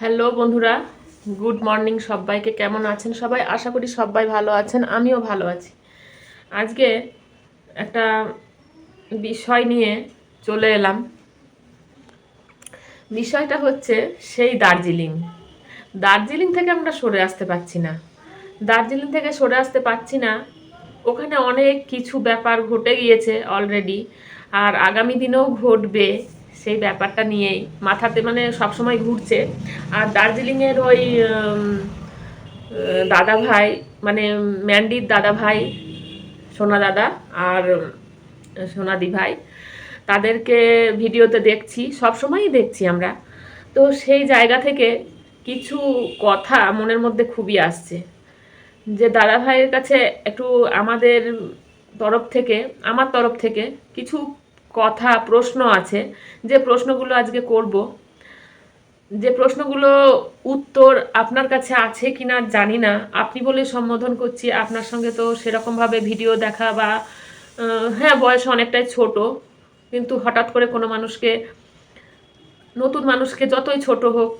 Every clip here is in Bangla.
হ্যালো বন্ধুরা, গুড মর্নিং সবাইকে। কেমন আছেন সবাই? আশা করি সবাই ভালো আছেন, আমিও ভালো আছি। আজকে একটা বিষয় নিয়ে চলে এলাম। বিষয়টা হচ্ছে সেই দার্জিলিং। দার্জিলিং থেকে আমরা সরে আসতে পারছি না। দার্জিলিং থেকে সরে আসতে পারছি না। ওখানে অনেক কিছু ব্যাপার ঘটে গিয়েছে অলরেডি আর আগামী দিনেও ঘটবে। সেই ব্যাপারটা নিয়েই। মাথাতে মানে সবসময় ঘুরছে। আর দার্জিলিংয়ের ওই দাদা ভাই মানে ম্যান্ডির দাদা ভাই, সোনা দাদা আর সোনাদি ভাই, তাদেরকে ভিডিওতে দেখছি সব সবসময়ই দেখছি আমরা। তো সেই জায়গা থেকে কিছু কথা মনের মধ্যে খুবই আসছে। যে দাদা ভাইয়ের কাছে একটু আমাদের তরফ থেকে, আমার তরফ থেকে কিছু কথা, প্রশ্ন আছে। যে প্রশ্নগুলো আজকে করব, যে প্রশ্নগুলো উত্তর আপনার কাছে আছে কিনা জানি না, আপনি বলে সম্বোধন করছি। আপনার সঙ্গে তো সেরকমভাবে ভিডিও দেখা বা হ্যাঁ বয়স অনেকটাই ছোট, কিন্তু হঠাৎ করে কোনো মানুষকে, নতুন মানুষকে যতই ছোট হোক,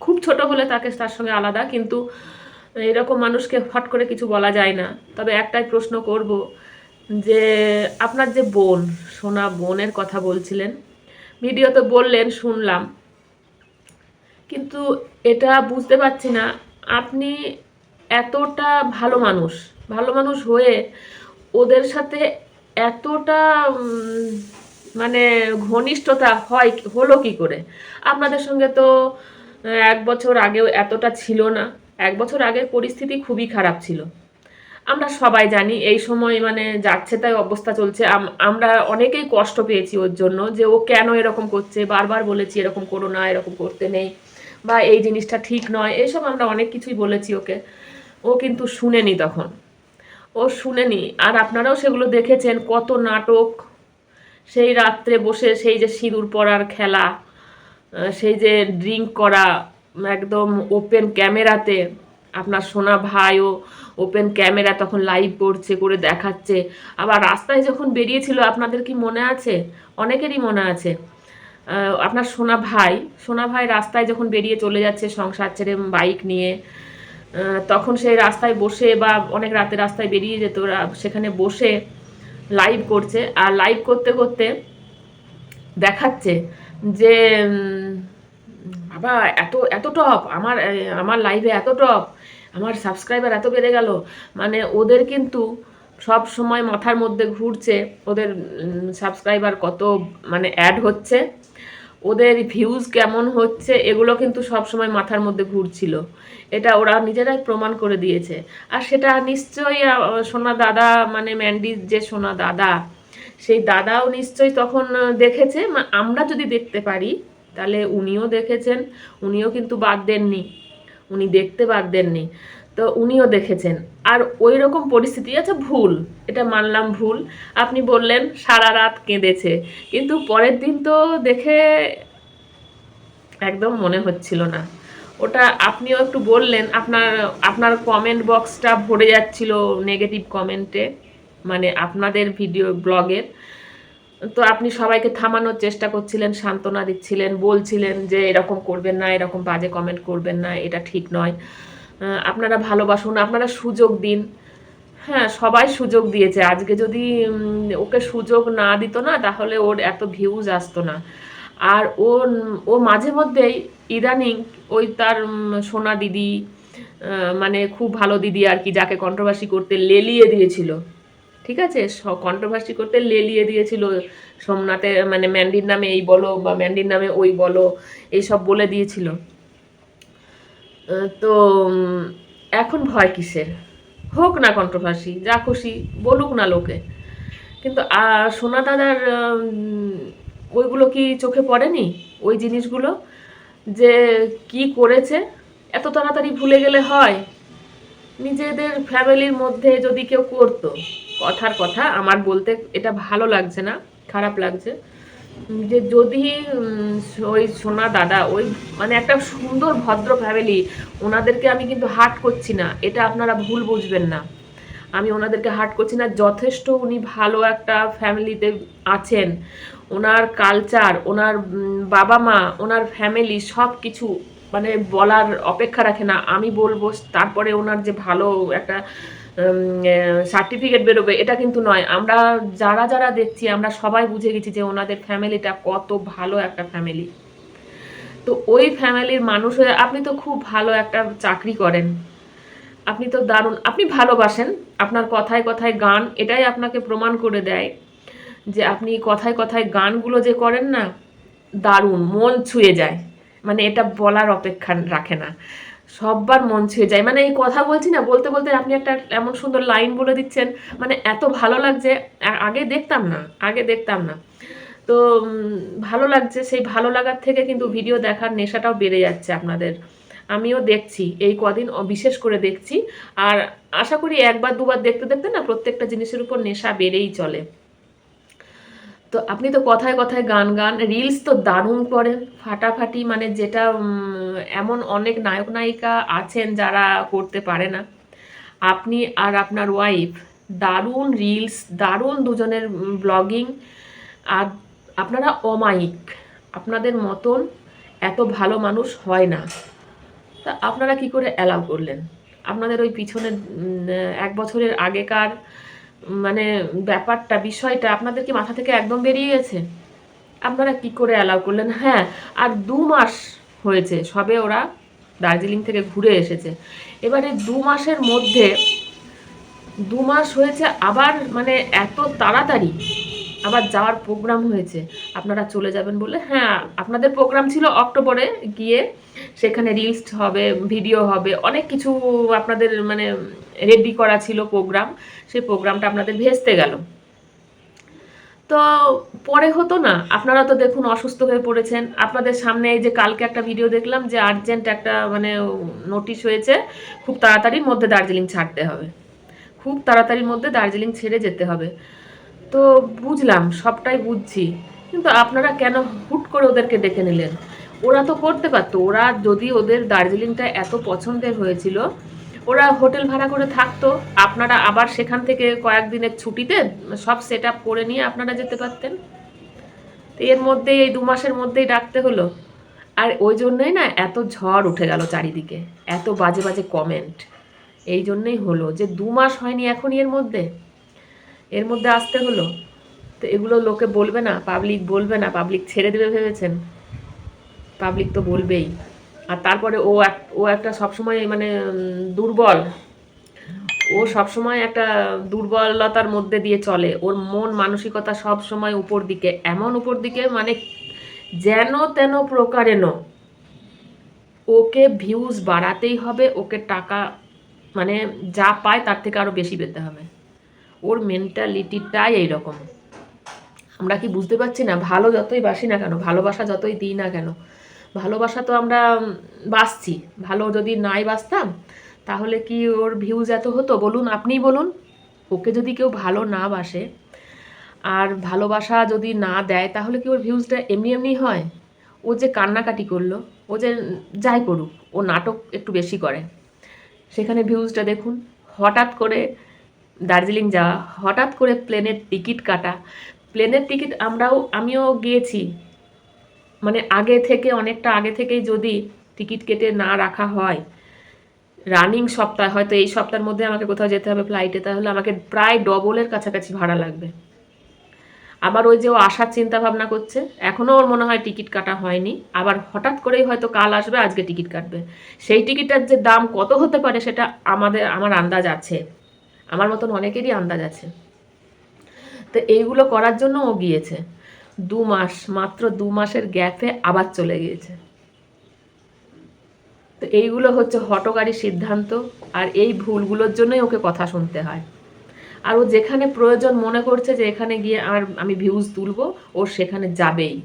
খুব ছোট হলে তাকে তার সঙ্গে আলাদা, কিন্তু এরকম মানুষকে ফট করে কিছু বলা যায় না। তবে একটাই প্রশ্ন করব যে আপনার যে বোন, সোনা বোনের কথা বলছিলেন, ভিডিওতে বললেন, শুনলাম। কিন্তু এটা বুঝতে পারছি না, আপনি এতটা ভালো মানুষ ভালো মানুষ হয়ে ওদের সাথে এতটা মানে ঘনিষ্ঠতা হয়, হলো কি করে? আপনাদের সঙ্গে তো এক বছর আগেও এতটা ছিল না। এক বছর আগের পরিস্থিতি খুবই খারাপ ছিল। আমরা সবাই জানি এই সময় মানে যাচ্ছে তাই অবস্থা চলছে। আম- আমরা অনেকেই কষ্ট পেয়েছি ওর জন্য যে ও কেন এরকম করছে, বারবার বলেছি এরকম করো না, এরকম করতে নেই বা এই জিনিসটা ঠিক নয় এইসব আমরা অনেক কিছুই বলেছি ওকে। ও কিন্তু শুনেনি তখন। ও শুনেনি। আর আপনারাও সেগুলো দেখেছেন কত নাটক। সেই রাত্রে বসে সেই যে সিঁদুর পরার খেলা সেই যে ড্রিঙ্ক করা, একদম ওপেন ক্যামেরাতে আপনার সোনা ভাইও ওপেন ক্যামেরা তখন লাইভ করছে, করে দেখাচ্ছে। আবার রাস্তায় যখন বেরিয়েছিল, আপনাদের কি মনে আছে? অনেকেরই মনে আছে। আপনার সোনা ভাই সোনা ভাই রাস্তায় যখন বেরিয়ে চলে যাচ্ছে সংসার ছেড়ে বাইক নিয়ে তখন সেই রাস্তায় বসে বা অনেক রাতে রাস্তায় বেরিয়ে যেত সেখানে বসে লাইভ করছে। আর লাইভ করতে করতে দেখাচ্ছে যে বাবা, এত এত টপ আমার আমার লাইভে এত টপ আমার সাবস্ক্রাইবার এত বেড়ে গেল। মানে ওদের কিন্তু সব সময় মাথার মধ্যে ঘুরছে, ওদের সাবস্ক্রাইবার কত মানে অ্যাড হচ্ছে, ওদের ভিউজ কেমন হচ্ছে, এগুলো কিন্তু সব সময় মাথার মধ্যে ঘুরছিল। এটা ওরা নিজেরাই প্রমাণ করে দিয়েছে। আর সেটা নিশ্চয়ই সোনা দাদা মানে ম্যান্ডির যে সোনা দাদা, সেই দাদাও নিশ্চয়ই তখন দেখেছে। আমরা যদি দেখতে পারি তাহলে উনিও দেখেছেন, উনিও কিন্তু বাদ দেননি, উনি দেখতে বাদ দেননি, তো উনিও দেখেছেন। আর ওই রকম পরিস্থিতি আছে ভুল, এটা মানলাম ভুল, আপনি বললেন সারা রাত কেঁদেছে, কিন্তু পরের দিন তো দেখে একদম মনে হচ্ছিল না। ওটা আপনিও একটু বললেন, আপনার আপনার কমেন্ট বক্সটা ভরে যাচ্ছিল নেগেটিভ কমেন্টে মানে আপনাদের ভিডিও ব্লগের তো আপনি সবাইকে থামানোর চেষ্টা করছিলেন, সান্ত্বনা দিচ্ছিলেন, বলছিলেন যে এরকম করবেন না, এরকম বাজে কমেন্ট করবেন না, এটা ঠিক নয়। আপনারা ভালোবাসুন, আপনারা সুযোগ দিন। হ্যাঁ সবাই সুযোগ দিয়েছে। আজকে যদি ওকে সুযোগ না দিত না, তাহলে ওর এত ভিউজ আসতো না। আর ও ও মাঝে মধ্যেই ইদানিং ওই তার সোনা দিদি মানে খুব ভালো দিদি আর কি, যাকে কন্ট্রোভার্সি করতে লেলিয়ে দিয়েছিল। ঠিক আছে? কন্ট্রোভার্সি করতে লেলিয়ে দিয়েছিল। সোমনাথে মানে ম্যান্ডির নামে এই বলো বা ম্যান্ডির নামে ওই বলো, এইসব বলে দিয়েছিল। তো এখন ভয় কিসের? হোক না কন্ট্রোভার্সি যা খুশি বলুক না লোকে। কিন্তু সোনা দাদার ওইগুলো কি চোখে পড়েনি? ওই জিনিসগুলো? যে কি করেছে? এত তাড়াতাড়ি ভুলে গেলে হয়। নিজেদের ফ্যামিলির মধ্যে যদি কেউ করতো। কথার কথা, আমার বলতে এটা ভালো লাগছে না, খারাপ লাগছে। যে যদি ওই সোনা দাদা, ওই মানে একটা সুন্দর, ভদ্র ফ্যামিলি ওনাদেরকে আমি কিন্তু হার্ট করছি না, এটা আপনারা ভুল বুঝবেন না। আমি ওনাদেরকে হার্ট করছি না, যথেষ্ট উনি ভালো একটা ফ্যামিলিতে আছেন। ওনার কালচার ওনার বাবা মা ওনার ফ্যামিলি সব কিছু মানে বলার অপেক্ষা রাখে না। আমি বলব, তারপরে ওনার যে ভালো একটা সার্টিফিকেট বেরোবে, এটা কিন্তু নয়। আমরা যারা যারা দেখছি, আমরা সবাই বুঝে গেছি যে ওনাদের ফ্যামিলিটা কত ভালো একটা ফ্যামিলি। তো ওই ফ্যামিলির মানুষ হয়ে আপনি তো খুব ভালো একটা চাকরি করেন। আপনি তো দারুণ, আপনি ভালোবাসেন। আপনার কথায় কথায় গান, এটাই আপনাকে প্রমাণ করে দেয় যে আপনি কথায় কথায় গানগুলো যে করেন না, দারুণ, মন ছুঁয়ে যায়। মানে এটা বলার অপেক্ষা রাখে না। সববার মন ছুঁয়ে যায়। মানে এই কথা বলছি না, বলতে বলতে আপনি একটা এমন সুন্দর লাইন বলে দিচ্ছেন মানে এত ভালো লাগছে আগে দেখতাম না, আগে দেখতাম না। তো ভালো লাগছে, সেই ভালো লাগার থেকে কিন্তু ভিডিও দেখার নেশাটাও বেড়ে যাচ্ছে আপনাদের। আমিও দেখছি, এই কদিন বিশেষ করে দেখছি। আর আশা করি একবার, দুবার দেখতে দেখতে না প্রত্যেকটা জিনিসের উপর নেশা বেড়েই চলে। তো আপনি তো কথায় কথায় গান গান রিলস তো দারুণ করেন ফাটাফাটি মানে যেটা এমন অনেক নায়ক নায়িকা আছেন যারা করতে পারে না। আপনি আর আপনার ওয়াইফ দারুণ রিলস দারুণ দুজনের ব্লগিং আর আপনারা অমায়িক, আপনাদের মতন এত ভালো মানুষ হয় না। তা আপনারা কি করে অ্যালাউ করলেন? আপনাদের ওই পিছনে এক বছরের আগেকার মানে ব্যাপারটা, বিষয়টা আপনাদের কি মাথা থেকে একদম বেরিয়ে গেছে? আপনারা কি করে অ্যালাউ করলেন? হ্যাঁ আর দু মাস হয়েছে, সবে ওরা দার্জিলিং থেকে ঘুরে এসেছে। এবারে দু মাসের মধ্যে, দু মাস হয়েছে আবার মানে এত তাড়াতাড়ি আবার যাওয়ার প্রোগ্রাম হয়েছে। আপনারা চলে যাবেন বলে হ্যাঁ আপনাদের প্রোগ্রাম ছিল অক্টোবরে গিয়ে সেখানে রিলস হবে ভিডিও হবে, অনেক কিছু আপনাদের মানে রেডি করা ছিল প্রোগ্রাম সেই প্রোগ্রামটা আপনাদের ভেস্তে গেল। তো পরে হতো না, আপনারা তো দেখুন অসুস্থ হয়ে পড়েছেন। আপনাদের সামনে এই যে কালকে একটা ভিডিও দেখলাম যে আর্জেন্ট একটা মানে নোটিশ হয়েছে, খুব তাড়াতাড়ির মধ্যে দার্জিলিং ছাড়তে হবে। খুব তাড়াতাড়ির মধ্যে দার্জিলিং ছেড়ে যেতে হবে। তো বুঝলাম, সবটাই বুঝছি। কিন্তু আপনারা কেন হুট করে ওদেরকে ডেকে নিলেন? ওরা তো করতে পারতো। ওরা যদি ওদের দার্জিলিংটা এত পছন্দের হয়েছিল, ওরা হোটেল ভাড়া করে থাকতো। আপনারা আবার সেখান থেকে কয়েকদিনের ছুটিতে সব সেট আপ করে নিয়ে আপনারা যেতে পারতেন। তো এর মধ্যেই, এই দু মাসের মধ্যেই ডাকতে হলো। আর ওই জন্যই না এত ঝড় উঠে গেল চারিদিকে। এত বাজে বাজে কমেন্ট এই জন্যই হলো যে দু মাস হয়নি এখনই এর মধ্যে। এর মধ্যে আসতে হলো। তো এগুলো লোকে বলবে না পাবলিক বলবে না পাবলিক ছেড়ে দেবে ভেবেছেন? পাবলিক তো বলবেই। আর তারপরে ও এক, ও একটা সবসময় মানে দুর্বল। ও সবসময় একটা দুর্বলতার মধ্যে দিয়ে চলে। ওর মন মানসিকতা সব সময় উপর দিকে। এমন উপর দিকে মানে যেন তেন প্রকারেন ওকে ভিউজ বাড়াতেই হবে, ওকে টাকা মানে যা পায় তার থেকে আরও বেশি পেতে হবে। ওর মেন্টালিটিটাই এইরকম। আমরা কি বুঝতে পারছি না? ভালো যতই বাসি না কেন, ভালোবাসা যতই দিই না কেন, ভালোবাসা তো আমরা বাসছি। ভালো যদি নাই বাসতাম, তাহলে কি ওর ভিউজ এত হতো? বলুন, আপনিই বলুন। ওকে যদি কেউ ভালো না বাসে, আর ভালোবাসা যদি না দেয়, তাহলে কি ওর ভিউজটা এমনি এমনি হয়? ও যে কান্নাকাটি করল, ও যে যাই করুক, ও নাটক একটু বেশি করে। সেখানে ভিউজটা দেখুন, হঠাৎ করে দার্জিলিং যাওয়া, হঠাৎ করে প্লেনের টিকিট কাটা। প্লেনের টিকিট আমরাও, আমিও গিয়েছি। মানে আগে থেকে, অনেকটা আগে থেকেই যদি টিকিট কেটে না রাখা হয়, রানিং সপ্তাহ, হয়তো এই সপ্তাহের মধ্যে আমাকে কোথাও যেতে হবে ফ্লাইটে তাহলে আমাকে প্রায় ডবলের কাছাকাছি ভাড়া লাগবে। আবার ওই যে ও আসার চিন্তা ভাবনা করছে এখনও ওর মনে হয় টিকিট কাটা হয়নি। আবার হঠাৎ করেই হয়তো কাল আসবে, আজকে টিকিট কাটবে। সেই টিকিটটার যে দাম কত হতে পারে, সেটা আমাদের, আমার আন্দাজ আছে। আমার মতন অনেকেরই আন্দাজ আছে। তো এইগুলো করার জন্য ও গিয়েছে। দু মাস, মাত্র দু মাসের গ্যাপে আবার চলে গিয়েছে। তো এইগুলো হচ্ছে হটকারী সিদ্ধান্ত আর এই ভুলগুলোর জন্যই ওকে কথা শুনতে হয়। আর ও যেখানে প্রয়োজন মনে করছে যে এখানে গিয়ে আর আমি ভিউজ তুলবো, ও সেখানে যাবেই।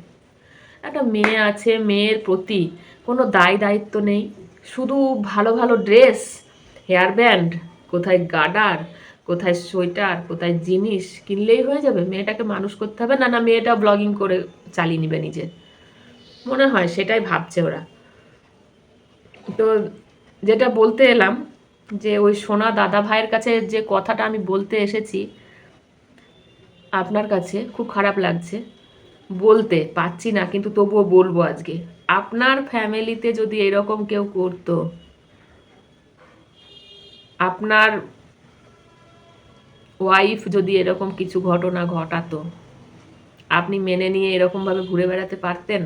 একটা মেয়ে আছে, মেয়ের প্রতি কোনো দায় দায়িত্ব নেই। শুধু ভালো ভালো ড্রেস হেয়ার ব্যান্ড কোথায় গার্ডার কোথায় সোয়েটার, কোথায় জিনিস কিনলেই হয়ে যাবে। মেয়েটাকে মানুষ করতে হবে। না না মেয়েটা ব্লগিং করে চালিয়ে নিবে নিজে। মনে হয় সেটাই ভাবছে ওরা। তো যেটা বলতে এলাম যে ওই সোনা দাদা ভাইয়ের কাছে যে কথাটা আমি বলতে এসেছি, আপনার কাছে খুব খারাপ লাগছে। বলতে পাচ্ছি না, কিন্তু তবুও বলব আজকে। আপনার ফ্যামিলিতে যদি এরকম কেউ করতো আপনার ওয়াইফ যদি এরকম কিছু ঘটনা ঘটাতো, আপনি মেনে নিয়ে এরকমভাবে ঘুরে বেড়াতে পারতেন?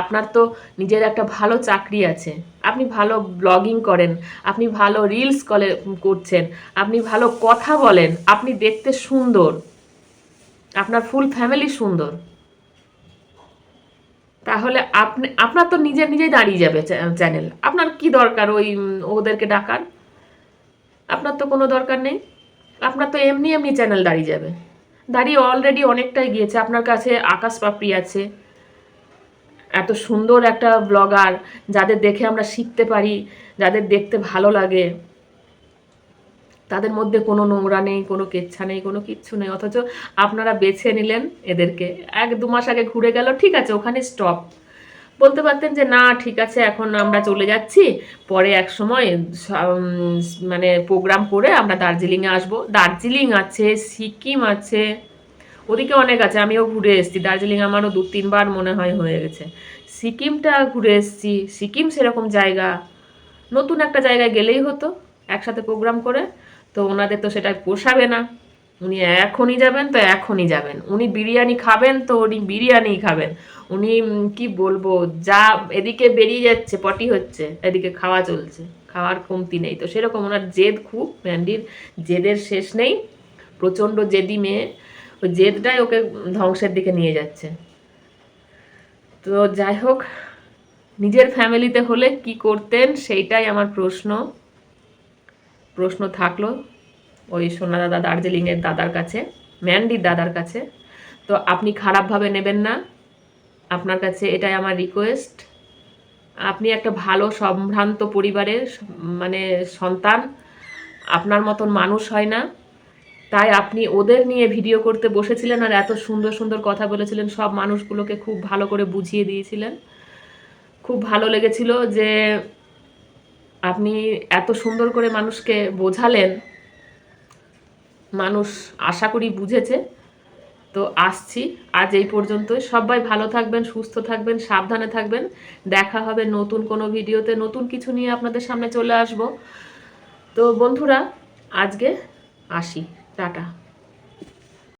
আপনার তো নিজের একটা ভালো চাকরি আছে, আপনি ভালো ব্লগিং করেন, আপনি ভালো রিলস কলে করছেন, আপনি ভালো কথা বলেন, আপনি দেখতে সুন্দর, আপনার ফুল ফ্যামিলি সুন্দর। তাহলে আপনি, আপনার তো নিজের নিজেই দাঁড়িয়ে যাবে চ্যানেল। আপনার কি দরকার ওই ওদেরকে ডাকার? আপনার তো কোনো দরকার নেই। আপনার তো এমনি এমনি চ্যানেল দাঁড়িয়ে যাবে। দাঁড়িয়ে অলরেডি অনেকটাই গিয়েছে। আপনার কাছে আকাশ পাপড়ি আছে। এত সুন্দর একটা ব্লগার যাদের দেখে আমরা শিখতে পারি, যাদের দেখতে ভালো লাগে। তাদের মধ্যে কোনো নোংরা নেই, কোনো কেচ্ছা নেই, কোনো কিচ্ছু নেই। অথচ আপনারা বেছে নিলেন এদেরকে। এক দু মাস আগে ঘুরে গেল, ঠিক আছে, ওখানে স্টপ বলতে পারতেন যে, না, ঠিক আছে, এখন আমরা চলে যাচ্ছি। পরে এক সময় মানে প্রোগ্রাম করে আমরা দার্জিলিংয়ে আসব। দার্জিলিং আছে, সিকিম আছে, ওদিকে অনেক আছে, আমিও ঘুরে এসেছি। দার্জিলিং আমারও দু, তিনবার মনে হয় হয়ে গেছে। সিকিমটা ঘুরে এসেছি। সিকিম সেরকম জায়গা, নতুন একটা জায়গায় গেলেই হতো, একসাথে প্রোগ্রাম করে। তো ওনাদের তো সেটা পোষাবে না। উনি এখনই যাবেন, তো এখনই যাবেন। উনি বিরিয়ানি খাবেন, তো উনি বিরিয়ানি খাবেন। উনি কি বলব, যা এদিকে বেরিয়ে যাচ্ছে, পটি হচ্ছে, এদিকে খাওয়া চলছে। খাওয়ার কমতি নেই। তো সেরকম ওনার জেদ খুব, ম্যান্ডির জেদের শেষ নেই। প্রচণ্ড জেদি মেয়ে। ওই জেদটাই ওকে ধ্বংসের দিকে নিয়ে যাচ্ছে। তো যাই হোক, নিজের ফ্যামিলিতে হলে কি করতেন সেইটাই আমার প্রশ্ন। প্রশ্ন থাকল ওই সোনা দাদা দার্জিলিংয়ের দাদার কাছে, ম্যান্ডির দাদার কাছে। তো আপনি খারাপভাবে নেবেন না। আপনার কাছে এটাই আমার রিকোয়েস্ট আপনি একটা ভালো সম্ভ্রান্ত পরিবারের মানে সন্তান, আপনার মতন মানুষ হয় না। তাই আপনি ওদের নিয়ে ভিডিও করতে বসেছিলেন আর এত সুন্দর সুন্দর কথা বলেছিলেন। সব মানুষগুলোকে খুব ভালো করে বুঝিয়ে দিয়েছিলেন। খুব ভালো লেগেছিল যে আপনি এত সুন্দর করে মানুষকে বোঝালেন। মানুষ আশা করি বুঝেছে। তো আসছি। আজ এই পর্যন্তই। সবাই ভালো থাকবেন, সুস্থ থাকবেন, সাবধানে থাকবেন। দেখা হবে নতুন কোনো ভিডিওতে। নতুন কিছু নিয়ে আপনাদের সামনে চলে আসব। তো বন্ধুরা, আজকে আসি। টাটা।